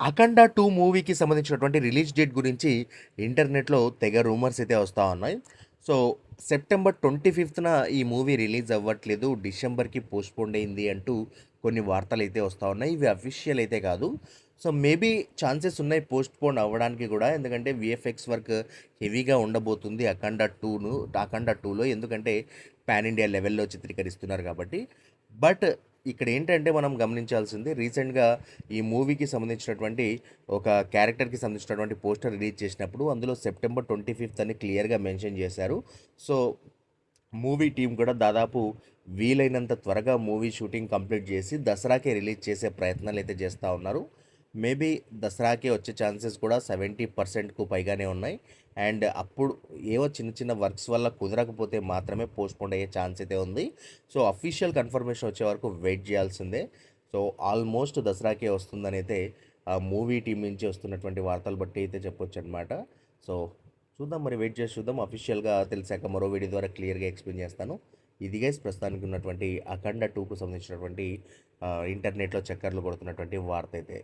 అఖండ two మూవీకి సంబంధించినటువంటి release date గురించి ఇంటర్నెట్లో తెగ రూమర్స్ అయితే వస్తూ ఉన్నాయి. సో సెప్టెంబర్ ట్వంటీ ఫిఫ్త్న ఈ మూవీ రిలీజ్ అవ్వట్లేదు. డిసెంబర్కి పోస్ట్పోండ్ అయింది అంటూ కొన్ని వార్తలు అయితే వస్తూ ఉన్నాయి. ఇవి అఫీషియల్ అయితే కాదు. సో మేబీ ఛాన్సెస్ ఉన్నాయి పోస్ట్పోన్ అవ్వడానికి కూడా. ఎందుకంటే విఎఫ్ఎక్స్ వర్క్ హెవీగా ఉండబోతుంది అఖండ టూను అఖండ టూలో. ఎందుకంటే పాన్ ఇండియా లెవెల్లో చిత్రీకరిస్తున్నారు కాబట్టి. బట్ ఇక్కడ ఏంటంటే మనం గమనించాల్సింది రీసెంట్గా ఈ మూవీకి సంబంధించినటువంటి ఒక క్యారెక్టర్కి సంబంధించినటువంటి పోస్టర్ రిలీజ్ చేసినప్పుడు అందులో సెప్టెంబర్ ట్వంటీ ఫిఫ్త్ అని క్లియర్గా మెన్షన్ చేశారు. సో మూవీ టీం కూడా దాదాపు వీలైనంత త్వరగా మూవీ షూటింగ్ కంప్లీట్ చేసి దసరాకే రిలీజ్ చేసే ప్రయత్నాలు అయితే చేస్తూ ఉన్నారు. మేబీ దసరాకే వచ్చే ఛాన్సెస్ కూడా సెవెంటీ పర్సెంట్కు పైగానే ఉన్నాయి. అండ్ అప్పుడు ఏవో చిన్న చిన్న వర్క్స్ వల్ల కుదరకపోతే మాత్రమే పోస్ట్పోండ్ అయ్యే ఛాన్స్ అయితే ఉంది. సో అఫీషియల్ కన్ఫర్మేషన్ వచ్చే వరకు వెయిట్ చేయాల్సిందే. సో ఆల్మోస్ట్ దసరాకే వస్తుందని అయితే మూవీ టీం నుంచి వస్తున్నటువంటి వార్తలు బట్టి అయితే చెప్పొచ్చు అనమాట సో చూద్దాం మరి వెయిట్ చేసి చూద్దాం. అఫీషియల్గా తెలిసాక మరో వీడియో ద్వారా క్లియర్గా ఎక్స్ప్లెయిన్ చేస్తాను. ఇది గైస్ ప్రస్తుతానికి ఉన్నటువంటి అఖండ టూకు సంబంధించినటువంటి ఇంటర్నెట్లో చక్కర్లు కొడుతున్నటువంటి వార్త అయితే.